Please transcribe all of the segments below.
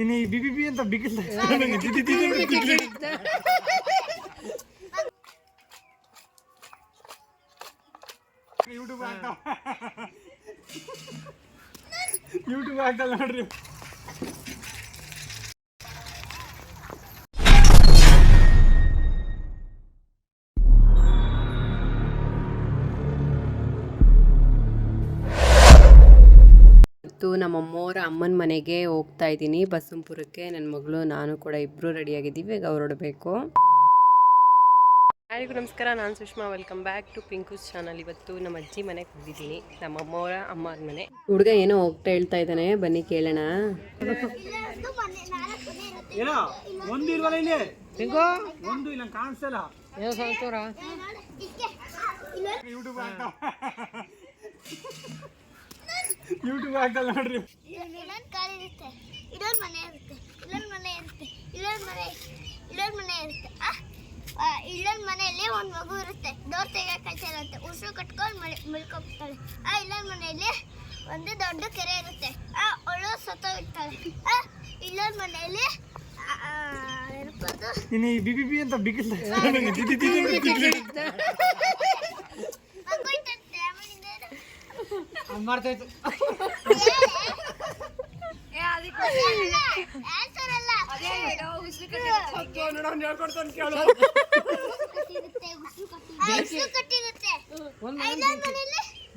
ಇನ್ನು ಈ B B ಅಂತ ಬಿಗಿಲ್ಲ ಯೂಟ್ಯೂಬ್ ಆಗ್ತಾವ ಯೂಟ್ಯೂಬ್ ಆಗ್ತಲ್ಲ ನೋಡ್ರಿ. ಇವತ್ತು ನಮ್ಮ ಅಮ್ಮೋರ ಅಮ್ಮನ ಮನೆಗೆ ಹೋಗ್ತಾ ಇದ್ದೀನಿ. ಬಸಂಪುರಕ್ಕೆ ನನ್ನ ಮಗಳು ನಾನು ಕೂಡ ಇಬ್ಬರು ರೆಡಿಯಾಗಿದ್ದೀವಿ ಈಗ ಹೊರಡಬೇಕು. ನಮಸ್ಕಾರ. ನಾನು Sushma. Welcome back to Pinkus channel ಇವತ್ತು ನಮ್ಮ ಅಜ್ಜಿ ಮನೆಗೆ ಹೋಗಿದ್ದೀನಿ. ನಮ್ಮ ಅಮ್ಮವರ ಅಮ್ಮನ ಮನೆ. ಹುಡುಗ ಏನೋ ಹೋಗ್ತಾ ಹೇಳ್ತಾ ಇದ್ದಾನೆ. ಬನ್ನಿ ಕೇಳೋಣ. ಇಲ್ಲೊಂದು ಮನೆ ನಾಲ್ಕು ಮನೆ ಇರುತ್ತೆ ಏನೋ ಒಂದು ಇಲ್ವಲ್ಲ ಇಲ್ಲಿ. ಒಂದು ಇಲ್ಲ ಕಾಣಿಸಲ್ಲ ಯೂಟ್ಯೂಬ್ ಯೂಟ್ಯೂಬ್ ಹಾಕಲ್ಲ ನೋಡ್ರಿ. ಇಲ್ಲೊಂದು ಕಾರ್ ಇರುತ್ತೆ. ಇಲ್ಲೊಂದು ಮನೆ ಇರುತ್ತೆ. ಇಲ್ಲೊಂದು ಮನೆ ಇರುತ್ತೆ. ಇಲ್ಲೊಂದು ಮನೆ ಇಲ್ಲೊಂದು ಮನೆ ಇರುತ್ತೆ. ಇಲ್ಲೊಂದು ಮನೆಯಲ್ಲಿ ಒಂದು ಮಗು ಇರುತ್ತೆ. ಡೋರ್ ತೆಗಿಯಕ್ಕೆ ಇರುತ್ತೆ ಉಸಿರು ಕಟ್ಕೊಂಡು ಮಳೆ ಮುಳ್ಕೊಬಿಡ್ತಾಳೆ. ಆ ಇಲ್ಲೊಂದು ಮನೆಯಲ್ಲಿ ಒಂದು ದೊಡ್ಡ ಕೆರೆ ಇರುತ್ತೆ. ಆ ಅವಳು ಸತ್ತೋಗಿರ್ತಾಳೆ. ಆ ಇಲ್ಲೊಂದು ಮನೆಯಲ್ಲಿ ಮಾಡ್ತಾಯ್ತು ಆ, ಇರ್ಬೋದು ಇನ್ನು ಈ ಬಿ ಬಿ ಬಿ ಅಂತ ಬಿಗಿಲ್ಲ ಮಗು ಇತ್ತಂತೆ ಆಮೇಲಿಂದ ಏನು? ಮಾಡ್ತಾಯ್ತು ಆನ್ಸರ್ ಅಲ್ಲ ಆ, ಉಸಿರು ಕಟ್ಟಿರುತ್ತೆ ಆ, ಇಲ್ಲೊಂದ್ ಮನೆಯಲ್ಲಿ ಆ,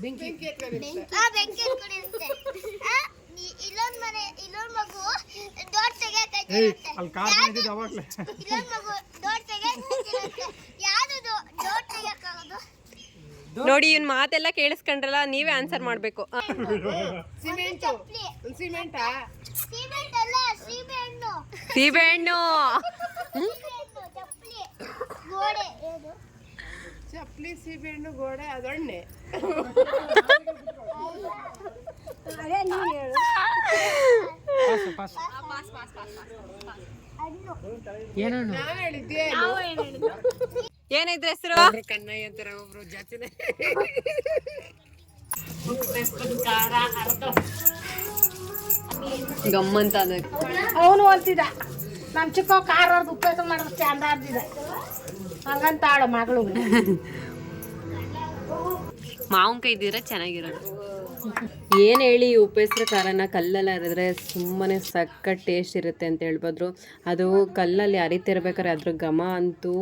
ಬೆಂಕಿ ಹತ್ಕೊಂಡಿರುತ್ತೆ ಆ, ಇ- ಇಲ್ಲೊಂದ್ ಮನೆ ಇಲ್ಲೊಂದ್ ಮಗು ಡೋರ್ ತೆಗಿಯಕ್ಕೆ ಇರುತ್ತೆ ಅಲ್ಲಿ ಕಾರ್ ಬಂದಿದ್ದು ಅವಾಗ್ಲೇ ಇಲ್ಲೊಂದ್ ಮಗು ಡೋರ್ ತೆಗಿಯಕ್ಕೆ ಯಾವ್ದು ಡೋರ್ ತೆಗಿಯಕ್ಕಾಗೋದು ನೋಡಿ ಇವ್ನ ಮಾತೆಲ್ಲ ಕೇಳಿಸ್ಕೊಂಡ್ರಲ್ಲ ನೀವೇ ಆನ್ಸರ್ ಮಾಡ್ಬೇಕು. ಸಿಮೆಂಟ್ ಸಿಮೆಂಟ್ ಸೀಬೆಹಣ್ಣು ಚಪ್ಪಲಿ ಸೀಬೆಹಣ್ಣು ಗೋಡೆ ಅದೊಣ್ಣೆ ಏನಿದ್ರ ಹೆಸರು? ಕನ್ನಯ್ಯ ಅಂತಾರ ಒಬ್ರು ಜಾತಿನೇ. ಗಮ್ಮಂತ ಅದ ಅವನು ಅಂತಿದ್ದ ನಮ್ಮ ಚಿಕ್ಕ ಕಾರ್ ಅವ್ರದ್ದು ಉಪಯೋಗ ಮಾಡಿದ್ರೆ ಚಂದ ಅಂತಿದ್ದ. ಹಂಗಂತಾಳ ಮಗಳು. ಮಾವಿನಕಾಯಿ ಇದ್ದಿದ್ರೆ ಚೆನ್ನಾಗಿರೋದು. ಏನು ಹೇಳಿ ಉಪ್ಪೆಸ್ರು ಖಾರನ ಕಲ್ಲಲ್ಲಿ ಅರಿದ್ರೆ ಸುಮ್ಮನೆ ಸಖತ್ ಟೇಸ್ಟ್ ಇರುತ್ತೆ ಅಂತ ಹೇಳ್ಬೋದ್ರು ಅದು ಕಲ್ಲಲ್ಲಿ ಅರಿತಿರ್ಬೇಕಾದ್ರೆ ಅದ್ರ ಘಮ ಅಂತೂ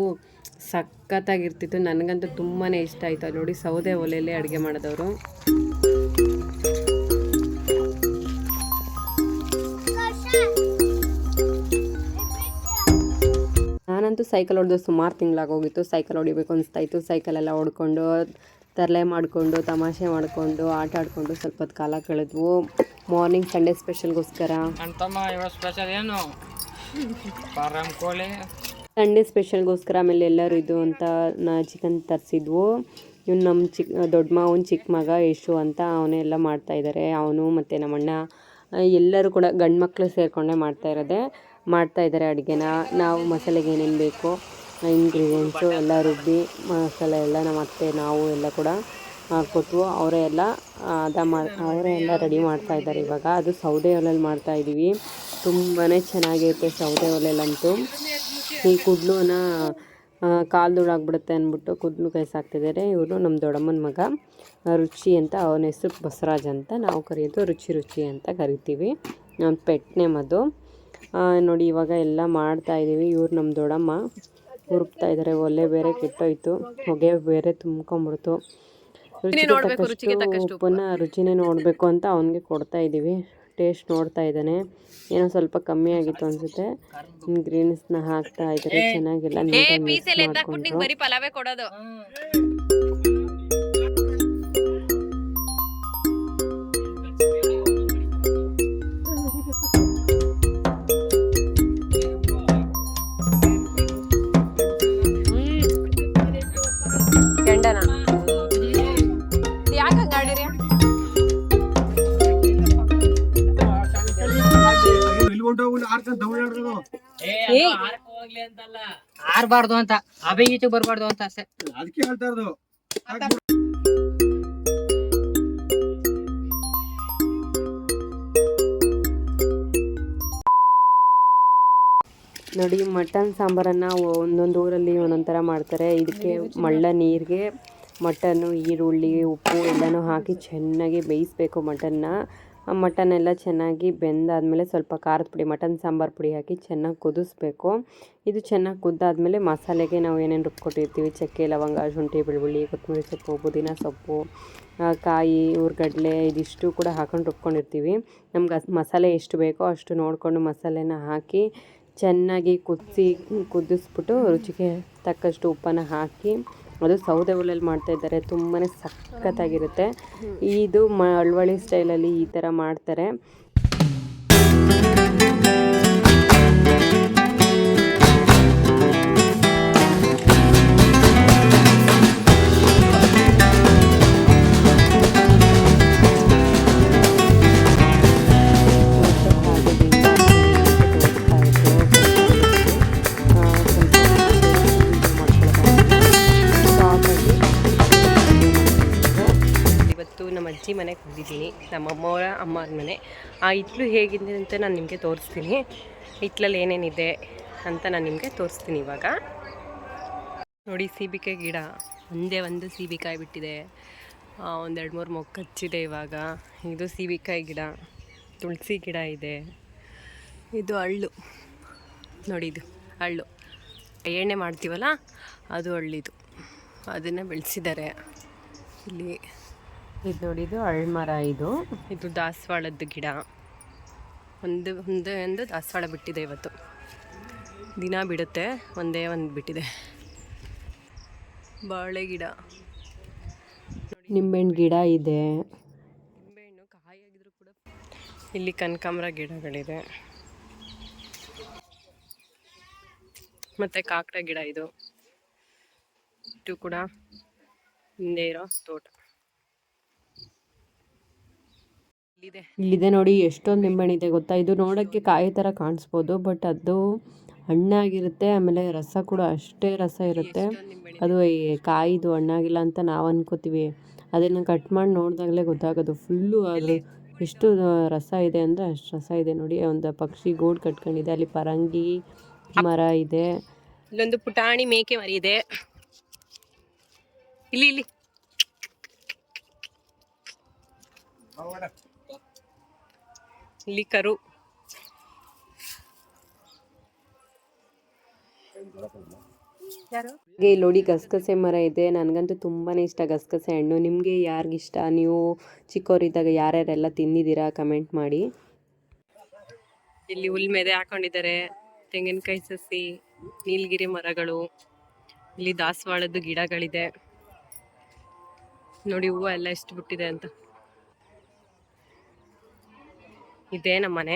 ಸಖತ್ತಾಗಿರ್ತಿತ್ತು. ನನಗಂತೂ ತುಂಬಾ ಇಷ್ಟ ಆಯಿತು. ನೋಡಿ ಸೌದೆ ಒಲೆಯಲ್ಲೇ ಅಡುಗೆ ಮಾಡೋದವರು. ನಾನಂತೂ ಸೈಕಲ್ ಹೊಡೆದು ಸುಮಾರು ತಿಂಗಳಾಗೋಗಿತ್ತು ಸೈಕಲ್ ಹೊಡಿಬೇಕು ಅನಿಸ್ತಾ ಇತ್ತು ಸೈಕಲೆಲ್ಲ ಹೊಡ್ಕೊಂಡು ತರಲೆ ಮಾಡಿಕೊಂಡು ತಮಾಷೆ ಮಾಡಿಕೊಂಡು ಆಟ ಆಡಿಕೊಂಡು ಸ್ವಲ್ಪ ಹೊತ್ತು ಕಾಲ ಕಳೆದ್ವು. ಮಾರ್ನಿಂಗ್ ಸಂಡೇ ಸ್ಪೆಷಲ್ಗೋಸ್ಕರ ಸ್ಪೆಷಲ್ ಏನು? ಕೋಳಿ. ಸಂಡೇ ಸ್ಪೆಷಲ್ಗೋಸ್ಕರ ಆಮೇಲೆ ಎಲ್ಲರೂ ಇದು ಅಂತ ನಾ ಚಿಕನ್ ತರಿಸಿದ್ವು. ಇವ್ನು ನಮ್ಮ ಚಿಕ್ಕ ದೊಡ್ಡ ಮಾವನ ಚಿಕ್ಕ ಮಗ ಯಶು ಅಂತ ಅವನೇ ಮಾಡ್ತಾ ಮಾಡ್ತಾಯಿದ್ದಾರೆ ಅವನು ಮತ್ತು ನಮ್ಮಣ್ಣ ಎಲ್ಲರೂ ಕೂಡ ಗಂಡು ಮಕ್ಕಳು ಸೇರಿಕೊಂಡೇ ಮಾಡ್ತಾ ಇರೋದೆ. ಮಾಡ್ತಾ ಇದ್ದಾರೆ ಅಡುಗೆನ. ನಾವು ಮಸಾಲೆಗೆ ಏನೇನು ಬೇಕು ಇಂಗ್ರೀಡಿಯೆಂಟ್ಸು ಎಲ್ಲ ರುಬ್ಬಿ, ಮಸಾಲೆ ಎಲ್ಲ ನಮ್ಮ ಅತ್ತೆ, ನಾವು ಎಲ್ಲ ಕೂಡ ಕೊಟ್ಟು ಅವರೇ ಎಲ್ಲ ಅದ ಮಾ, ಅವರೇ ಎಲ್ಲ ರೆಡಿ ಮಾಡ್ತಾ ಇದ್ದಾರೆ ಇವಾಗ. ಅದು ಸೌದೆ ಒಲೆಯಲ್ಲಿ ಮಾಡ್ತಾ ಇದ್ದೀವಿ. ತುಂಬಾ ಚೆನ್ನಾಗಿರುತ್ತೆ ಸೌದೆ ಒಲೆಯಲ್ಲಂತೂ ಈ ಕುಡ್ಲುನ ಕಾಲು ಧೂಳಾಗ್ಬಿಡುತ್ತೆ ಅಂದ್ಬಿಟ್ಟು ಕುದ್ಲು ಕಾಯಿಸಾಕ್ತಿದ್ದಾರೆ ಇವರು ನಮ್ಮ ದೊಡ್ಡಮ್ಮನ ಮಗ. ರುಚಿ ಅಂತ, ಅವನ ಹೆಸರು ಬಸವರಾಜ್ ಅಂತ. ನಾವು ಕರೆಯೋದು ರುಚಿ ರುಚಿ ಅಂತ ಕರಿತೀವಿ. ನಮ್ಮ ಪೆಟ್ ನೇಮ್ ಅದು ನೋಡಿ ಇವಾಗ ಎಲ್ಲ ಮಾಡ್ತಾ ಇದ್ದೀವಿ ಇವ್ರು ನಮ್ಮ ದೊಡ್ಡಮ್ಮ ಹುರುಕ್ತಾ ಇದ್ದಾರೆ ಒಲೆ ಬೇರೆ ಕೆಟ್ಟೋಯ್ತು. ಹೊಗೆ ಬೇರೆ ತುಂಬ್ಕೊಂಬಿಡ್ತು ರುಚಿಗೆ ತಕ್ಕಷ್ಟು ಉಪ್ಪನ್ನ ರುಚಿನೇ ನೋಡಬೇಕು ಅಂತ ಅವನಿಗೆ ಕೊಡ್ತಾ ಇದ್ದೀವಿ ಟೇಸ್ಟ್ ನೋಡ್ತಾ ಇದ್ದಾನೆ. ಏನೋ ಸ್ವಲ್ಪ ಕಮ್ಮಿ ಆಗಿತ್ತು ಅನ್ಸುತ್ತೆ. ಗ್ರೀನ್ಸ್ನ ಹಾಕ್ತಾ ಇದ್ದಾರೆ ಚೆನ್ನಾಗಿಲ್ಲ. ನೀಟಾಗಿ ಮಿಕ್ಸ್ ಮಾಡ್ಕೊಂಡ್ರು. ಆರ್ಬಾರ್ದು ಅಂತ ಅಭಿಗೀಚು ಬರಬಾರ್ದು ಅಂತ ಅಷ್ಟೇ. ಅದಕ್ಕೆ ಹೇಳ್ತಾ ಇರೋದು. ನೋಡಿ ಮಟನ್ ಸಾಂಬಾರನ್ನು ಒಂದೊಂದು ಊರಲ್ಲಿ ಒಂದೊಂದು ಥರ ಮಾಡ್ತಾರೆ. ಇದಕ್ಕೆ ಮಳ್ಳ ನೀರಿಗೆ ಮಟನ್ನು ಈರುಳ್ಳಿ ಉಪ್ಪು ಎಲ್ಲನೂ ಹಾಕಿ ಚೆನ್ನಾಗಿ ಬೇಯಿಸಬೇಕು ಮಟನ್ನ. ಆ ಮಟನ್ ಎಲ್ಲ ಚೆನ್ನಾಗಿ ಬೆಂದಾದಮೇಲೆ ಸ್ವಲ್ಪ ಖಾರದ ಪುಡಿ, ಮಟನ್ ಸಾಂಬಾರು ಪುಡಿ ಹಾಕಿ ಚೆನ್ನಾಗಿ ಕುದಿಸ್ಬೇಕು. ಇದು ಚೆನ್ನಾಗಿ ಕುದ್ದಾದಮೇಲೆ ಮಸಾಲೆಗೆ ನಾವು ಏನೇನು ರುಬ್ಕೊಟ್ಟಿರ್ತೀವಿ ಚಕ್ಕೆ, ಲವಂಗ, ಶುಂಠಿ, ಬೆಳ್ಳುಳ್ಳಿ, ಕೊತ್ತಂಬರಿ ಸೊಪ್ಪು, ಪುದೀನ ಸೊಪ್ಪು ಕಾಯಿ, ಊರುಗಡ್ಲೆ ಇದಿಷ್ಟು ಕೂಡ ಹಾಕೊಂಡು ರುಬ್ಕೊಂಡಿರ್ತೀವಿ. ನಮ್ಗೆ ಮಸಾಲೆ ಎಷ್ಟು ಬೇಕೋ ಅಷ್ಟು ನೋಡಿಕೊಂಡು ಮಸಾಲೆನ ಹಾಕಿ ಚೆನ್ನಾಗಿ ಕುದಿಸಿ, ಕುದಿಸ್ಬಿಟ್ಟು ರುಚಿಗೆ ತಕ್ಕಷ್ಟು ಉಪ್ಪನ್ನು ಹಾಕಿ ಅದು ಸೌದೆ ಒಲೆಯಲ್ಲಿ ಮಾಡ್ತಾ ಇದ್ದಾರೆ. ತುಂಬಾ ಸಖತ್ತಾಗಿರುತ್ತೆ. ಇದು ಮ ಅಳ್ವಳ್ಳಿ ಸ್ಟೈಲಲ್ಲಿ ಈ ಥರ ಮಾಡ್ತಾರೆ. ಮನೆಗೆ ಹೋಗಿದ್ದೀನಿ ನಮ್ಮ ಅಮ್ಮವರ ಅಮ್ಮನ ಮನೆ ಆ ಹಿತ್ಲು ಹೇಗಿದೆ ಅಂತ ನಾನು ನಿಮಗೆ ತೋರಿಸ್ತೀನಿ. ಹಿತ್ಲಲ್ಲಿ ಏನೇನಿದೆ ಅಂತ ನಾನು ನಿಮಗೆ ತೋರಿಸ್ತೀನಿ ಇವಾಗ. ನೋಡಿ, ಸೀಬಿಕಾಯಿ ಗಿಡ. ಒಂದೇ ಒಂದು ಸೀಬಿಕಾಯಿ ಬಿಟ್ಟಿದೆ. ಒಂದೆರಡು ಮೂರು ಮೊಗ್ಗು ಹಚ್ಚಿದೆ ಇವಾಗ. ಇದು ಸೀಬಿಕಾಯಿ ಗಿಡ. ತುಳಸಿ ಗಿಡ ಇದೆ. ಇದು ಹಳ್ಳು. ನೋಡಿ, ಇದು ಹಳ್ಳು. ಎಣ್ಣೆ ಮಾಡ್ತೀವಲ್ಲ, ಅದು ಹಳ್ಳಿದು. ಅದನ್ನು ಬೆಳೆಸಿದ್ದಾರೆ. ಇಲ್ಲಿ ಇದು ನೋಡಿ ಇದು ಅಳ್ಮರ ಇದು. ಇದು ದಾಸವಾಳದ ಗಿಡ. ಒಂದು ಒಂದು ಒಂದು ದಾಸವಾಳ ಬಿಟ್ಟಿದೆ ಇವತ್ತು. ದಿನ ಬಿಡುತ್ತೆ ಒಂದೇ ಒಂದು ಬಿಟ್ಟಿದೆ. ಬಾಳೆ ಗಿಡ. ನಿಂಬೆಹಣ್ಣು ಗಿಡ ಇದೆ. ನಿಂಬೆಹಣ್ಣು ಕಾಯಾಗಿದ್ರು ಕೂಡ ಇಲ್ಲಿ ಕನಕಾಂಬರ ಗಿಡಗಳಿದೆ. ಮತ್ತು ಕಾಕಡ ಗಿಡ ಇದು. ಇದು ಕೂಡ ಹಿಂದೆ ಇರೋ ತೋಟ. ಇಲ್ಲಿದೆ. ನೋಡಿ ಎಷ್ಟೊಂದು ನಿಂಬೆಹಣ್ಣು ಇದೆ ಗೊತ್ತಾ? ಇದು ನೋಡೋಕ್ಕೆ ಕಾಯಿ ಥರ ಕಾಣಿಸ್ಬೋದು ಬಟ್ ಅದು ಹಣ್ಣಾಗಿರುತ್ತೆ ಆಮೇಲೆ ರಸ ಕೂಡ ಅಷ್ಟೇ ರಸ ಇರುತ್ತೆ. ಅದು ಕಾಯಿದು ಹಣ್ಣಾಗಿಲ್ಲ ಅಂತ ನಾವು ಅನ್ಕೋತೀವಿ. ಅದನ್ನು ಕಟ್ ಮಾಡಿ ನೋಡಿದಾಗಲೇ ಗೊತ್ತಾಗೋದು. ಫುಲ್ಲು ಅದು ಎಷ್ಟು ರಸ ಇದೆ ಅಂದರೆ ಅಷ್ಟು ರಸ ಇದೆ ನೋಡಿ. ಒಂದು ಪಕ್ಷಿ ಗೂಡು ಕಟ್ಕೊಂಡಿದೆ ಅಲ್ಲಿ ಪರಂಗಿ ಮರ ಇದೆ. ಇಲ್ಲೊಂದು ಪುಟಾಣಿ ಮೇಕೆ ಮರಿ ಇದೆ ಇಲ್ಲಿ ಇಲ್ಲಿ. ಇಲ್ಲಿ ಕರು ಹಾಗೆ ಇಲ್ಲಿ ನೋಡಿ ಗಸಗಸೆ ಮರ ಇದೆ. ನನಗಂತೂ ತುಂಬಾ ಇಷ್ಟ ಗಸಗಸೆ ಹಣ್ಣು. ನಿಮಗೆ ಯಾರಿಗಿಷ್ಟ ನೀವು ಚಿಕ್ಕವರಿದ್ದಾಗ ಯಾರ್ಯಾರೆಲ್ಲ ತಿಂದಿದ್ದೀರಾ? ಕಮೆಂಟ್ ಮಾಡಿ. ಇಲ್ಲಿ ಹುಲ್ ಮೆದೆ ಹಾಕೊಂಡಿದ್ದಾರೆ. ತೆಂಗಿನಕಾಯಿ ಸಸಿ ನೀಲಗಿರಿ ಮರಗಳು ಇಲ್ಲಿ ದಾಸವಾಳದ ಗಿಡಗಳಿದೆ. ನೋಡಿ ಹೂವು ಎಲ್ಲ ಎಷ್ಟು ಬಿಟ್ಟಿದೆ ಅಂತ. ಇದೇ ನಮ್ಮ ಮನೆ.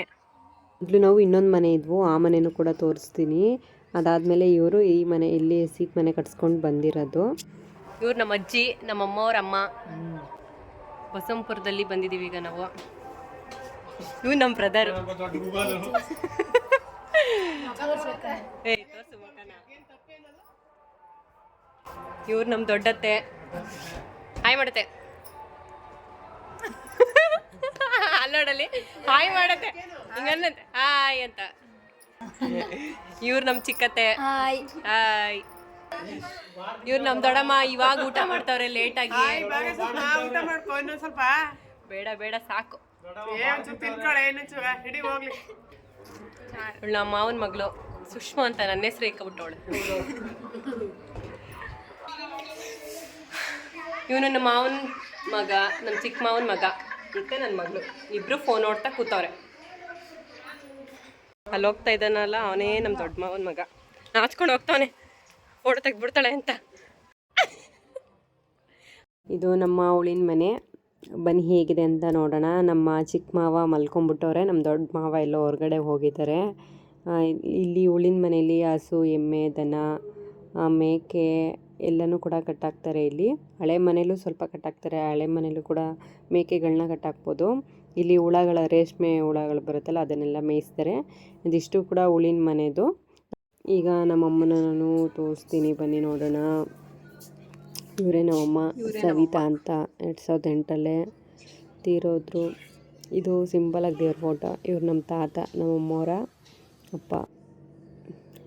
ಮೊದಲು ನಾವು ಇನ್ನೊಂದು ಮನೆ ಇದ್ವು ಆ ಮನೆನೂ ಕೂಡ ತೋರಿಸ್ತೀನಿ. ಅದಾದಮೇಲೆ ಇವರು ಈ ಮನೆ ಇಲ್ಲಿ ಸೀಟ್ ಮನೆ ಕಟ್ಸ್ಕೊಂಡು ಬಂದಿರೋದು. ಇವ್ರು ನಮ್ಮ ಅಜ್ಜಿ ನಮ್ಮ ಅಮ್ಮವ್ರ ಅಮ್ಮ. ಬಸಂಪುರದಲ್ಲಿ ಬಂದಿದ್ದೀವಿ ಈಗ ನಾವು. ಇವ್ ನಮ್ಮ ಬ್ರದರ್ ಇವ್ರು ನಮ್ಮ ದೊಡ್ಡತ್ತೆ. ಹಾಯ್ ಮಾಡತ್ತೆ ಅಲ್ಲೋಡಲ್ಲಿ ಹಾಯ್ ಮಾಡತ್ತೆ. ಹಿಂಗನ್ನಂತೆ ಹಾಯ್ ಅಂತ. ಇವ್ರು ನಮ್ ಚಿಕ್ಕತ್ತೆ. ಹಾಯ್. ಇವ್ರು ನಮ್ ದೊಡ್ಡಮ್ಮ ಇವಾಗ ಊಟ ಮಾಡ್ತಾವ್ರೆ ಊಟ ಮಾಡ್ಕೊ ಇನ್ನೊಂದ್ ಸ್ವಲ್ಪ. ಬೇಡ ಬೇಡ ಸಾಕು. ನಮ್ಮ ಮಾವನ ಮಗಳು ಸುಷ್ಮಾ ಅಂತ ನನ್ನ ಹೆಸರು ಇಕ್ಕಬಿಟ್ಟವಳು ಇವನು ನಮ್ಮ ಮಾವನ ಮಗ ನಮ್ಮ ಚಿಕ್ಕ ಮಾವನ ಮಗ. ಮತ್ತೆ ನನ್ನ ಮಗಳು. ಇಬ್ರು ಫೋನ್ ನೋಡ್ತಾ ಕೂತವ್ರೆ. ಅಲ್ಲಿ ಹೋಗ್ತಾ ಇದ್ದಾನಲ್ಲ, ಅವನೇ ನಮ್ಮ ದೊಡ್ಡ ಮಾವನ ಮಗ. ನಾಚ್ಕೊಂಡು ಹೋಗ್ತಾವನೆ. ಫೋಟೋ ತೆಗ್ಬಿಡ್ತಾಳೆ ಅಂತ. ಇದು ನಮ್ಮ ಅವಳಿನ ಮನೆ. ಬನ್ನಿ ಹೇಗಿದೆ ಅಂತ ನೋಡೋಣ. ನಮ್ಮ ಚಿಕ್ಕ ಮಾವ ಮಲ್ಕೊಂಡ್ಬಿಟ್ಟವ್ರೆ. ನಮ್ಮ ದೊಡ್ಡ ಮಾವ ಎಲ್ಲೋ ಹೊರಗಡೆ ಹೋಗಿದ್ದಾರೆ. ಇಲ್ಲಿ ಉಳಿನ ಮನೆಯಲ್ಲಿ ಹಸು, ಎಮ್ಮೆ, ದನ ಮೇಕೆ ಎಲ್ಲನೂ ಕೂಡ ಕಟ್ಟಾಕ್ತಾರೆ ಇಲ್ಲಿ. ಹಳೆ ಮನೇಲೂ ಸ್ವಲ್ಪ ಕಟ್ಟಾಕ್ತಾರೆ. ಹಳೆ ಮನೇಲೂ ಕೂಡ ಮೇಕೆಗಳನ್ನ ಕಟ್ಟಾಕ್ಬೋದು. ಇಲ್ಲಿ ಹುಳಗಳ ರೇಷ್ಮೆ ಹುಳಗಳು ಬರುತ್ತಲ್ಲ ಅದನ್ನೆಲ್ಲ ಮೇಯಿಸ್ತಾರೆ. ಇದಿಷ್ಟು ಕೂಡ ಹುಳಿನ ಮನೆದು. ಈಗ ನಮ್ಮಮ್ಮನ ನಾನು ತೋರಿಸ್ತೀನಿ. ಬನ್ನಿ ನೋಡೋಣ. ಇವರೇ ನಮ್ಮಮ್ಮ ಸವಿತಾ ಅಂತ ಎರಡು ಸಾವಿರದ ಎಂಟಲ್ಲೇ ತೀರೋದ್ರು. ಇದು ಸಿಂಪಲಾಗಿ ದೇವ್ರ ಫೋಟೋ. ಇವ್ರು ನಮ್ಮ ತಾತ ನಮ್ಮಮ್ಮವರ ಅಪ್ಪ.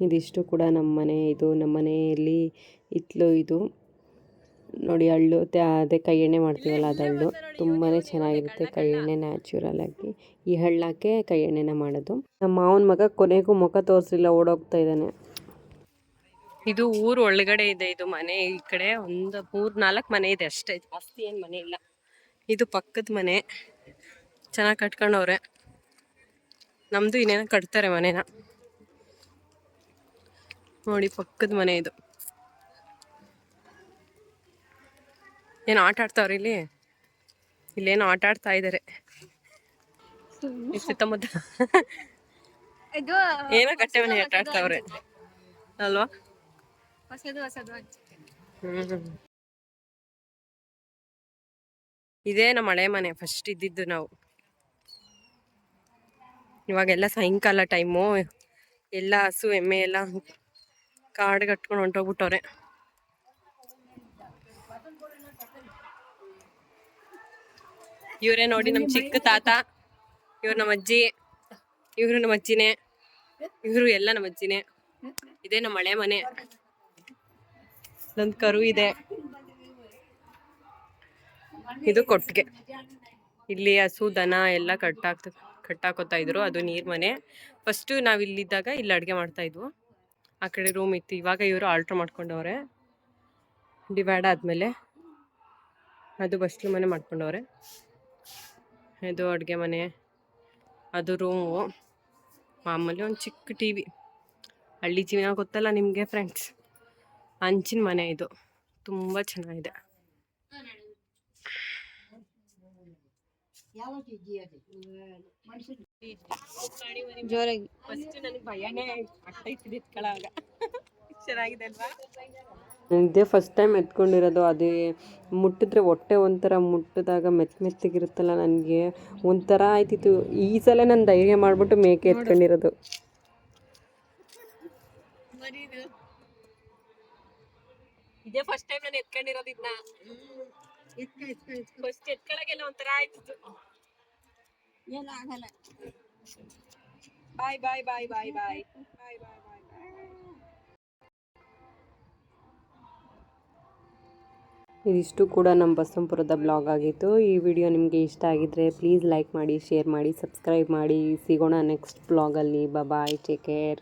ಇದಿಷ್ಟು ಕೂಡ ನಮ್ಮ ಮನೆ ಇದು, ನಮ್ಮ ಮನೆಯಲ್ಲಿ ಇತ್ಲು ಇದು. ನೋಡಿ ಹಳ್ಳು ಅದೇ ಕೈ ಎಣ್ಣೆ ಮಾಡ್ತೀವಲ್ಲ ಅದು ತುಂಬಾ ಚೆನ್ನಾಗಿರುತ್ತೆ ಕೈ ಎಣ್ಣೆ ನ್ಯಾಚುರಲ್ ಆಗಿ. ಈ ಹಳ್ಳಕ್ಕೆ ಕೈ ಎಣ್ಣೆನ ಮಾಡೋದು. ನಮ್ಮ ಮಾವನ ಮಗ ಕೊನೆಗೂ ಮುಖ ತೋರಿಸಿಲ್ಲ, ಓಡೋಗ್ತಾ ಇದ್ದಾನೆ. ಇದು ಊರು ಒಳಗಡೆ ಇದೆ, ಇದು ಮನೆ. ಈ ಕಡೆ ಒಂದು ಮೂರು, ನಾಲ್ಕು ಮನೆ ಇದೆ ಅಷ್ಟೇ. ಜಾಸ್ತಿ ಏನು ಮನೆ ಇಲ್ಲ. ಇದು ಪಕ್ಕದ ಮನೆ. ಚೆನ್ನಾಗಿ ಕಟ್ಕೊಂಡವ್ರೆ. ನಮ್ಮದು ಇನ್ನೇನೋ ಕಟ್ತಾರೆ ಮನೇನ? ನೋಡಿ ಪಕ್ಕದ ಮನೆ ಇದು. ಏನು ಆಟ ಆಡ್ತಾವ್ರಿ ಇಲ್ಲಿ? ಇಲ್ಲೇನು ಆಟ ಆಡ್ತಾ ಇದ್ದಾರೆ ಸುತ್ತಮುತ್ತ ಇದು ಏನೋ ಕಟ್ಟೆ ಮನೆ ಆಟ ಆಡ್ತಾವ್ರೆ ಅಲ್ವಾ? ಹ್ಮ್. ಇದೇ ನಮ್ಮ ಹಳೆ ಮನೆ ಫಸ್ಟ್ ಇದ್ದಿದ್ದು ನಾವು. ಇವಾಗೆಲ್ಲ ಸಾಯಂಕಾಲ ಟೈಮು ಎಲ್ಲ ಹಸು ಎಮ್ಮೆ ಎಲ್ಲ ಕಾಡು ಕಟ್ಕೊಂಡು ಹೊಂಟೋಗ್ಬಿಟ್ಟವ್ರೆ. ಇವರೇ ನೋಡಿ ನಮ್ಮ ಚಿಕ್ಕ ತಾತ, ಇವ್ರು ನಮ್ಮ ಅಜ್ಜಿ, ಇವರು ನಮ್ಮ ಅಜ್ಜಿನೇ, ಇವರು ಎಲ್ಲ ನಮ್ಮ ಅಜ್ಜಿನೇ. ಇದೇ ನಮ್ಮ ಹಳೆ ಮನೆ. ನಂದು ಕರು ಇದೆ. ಇದು ಕೊಟ್ಟಿಗೆ. ಇಲ್ಲಿ ಹಸು, ದನ ಎಲ್ಲ ಕಟ್ಟಾಕ್ತ, ಕಟ್ಟಾಕೋತಾ ಇದ್ರು. ಅದು ನೀರ್ ಮನೆ. ಫಸ್ಟ್ ನಾವು ಇಲ್ಲಿದ್ದಾಗ ಇಲ್ಲಿ ಅಡುಗೆ ಮಾಡ್ತಾ ಇದ್ವು. ಆ ಕಡೆ ರೂಮ್ ಇತ್ತು. ಇವಾಗ ಇವರು ಆಲ್ಟ್ರ್ ಮಾಡ್ಕೊಂಡವ್ರೆ. ಡಿವೈಡ್ ಆದಮೇಲೆ ಅದು ಬಸ್ಲು ಮನೆ ಮಾಡ್ಕೊಂಡವ್ರೆ. ಇದು ಅಡುಗೆ ಮನೆ, ಅದು ರೂಮು ಮಾಮೂಲಿ ಒಂದು ಚಿಕ್ಕ ಟಿ ವಿ ಹಳ್ಳಿ ಜೀವನ ಗೊತ್ತಲ್ಲ ನಿಮಗೆ ಫ್ರೆಂಡ್ಸ್ ಅಂಚಿನ ಮನೆ ಇದು. ತುಂಬ ಚೆನ್ನಾಗಿದೆ. ಜೋರಾಗಿ. ಫಸ್ಟ್ ನನಗೆ ಭಯನೇ ಆಗ್ತೈತಿ ಎತ್ಕೊಳ್ಳೋವಾಗ ಚೆನ್ನಾಗಿದೆ ಅಲ್ವಾ? ಇದೇ ಫಸ್ಟ್ ಟೈಮ್ ಎತ್ಕೊಂಡಿರೋದು ಅದೇ ಮುಟ್ಟಿದ್ರೆ ಹೊಟ್ಟೆ ಒಂಥರ ಮುಟ್ಟಿದಾಗ ಮೆತ್ತ ಮೆತ್ತಗಿರುತ್ತಲ್ಲ ನನಗೆ. ಒಂಥರ ಆಯ್ತಿತ್ತು. ಈ ಸಲ ನಾನು ಧೈರ್ಯ ಮಾಡಿಬಿಟ್ಟು ಮೇಕೆ ಎತ್ಕೊಂಡಿರೋದು. ಇದೇ. ಫಸ್ಟ್ ಟೈಮ್ ನಾನು ಎತ್ಕೊಂಡಿರೋದು ಇದನ್ನ ಫಸ್ಟ್ ಎತ್ಕೊಳ್ಳೋಕೆಲ್ಲ ಒಂಥರ ಆಯ್ತಿತ್ತು. ಏನು ಆಗಲ್ಲ. ಬಾಯ್ ಬಾಯ್ ಬಾಯ್ ಬಾಯ್ ಬಾಯ್ ಬಾಯ್ ಬಾಯ್ ಬಾಯ್ ಇದಿಷ್ಟು ಕೂಡ ನಮ್ಮ ಬಸವಂಪುರದ ಬ್ಲಾಗ್ ಆಗಿತ್ತು. ಈ ವಿಡಿಯೋ ನಿಮಗೆ ಇಷ್ಟ ಆಗಿದ್ರೆ ಪ್ಲೀಸ್ ಲೈಕ್ ಮಾಡಿ ಶೇರ್ ಮಾಡಿ ಸಬ್ಸ್ಕ್ರೈಬ್ ಮಾಡಿ. ಸಿಗೋಣ ನೆಕ್ಸ್ಟ್ ಬ್ಲಾಗಲ್ಲಿ ಬಾಯ್ ಟೇಕ್ ಕೇರ್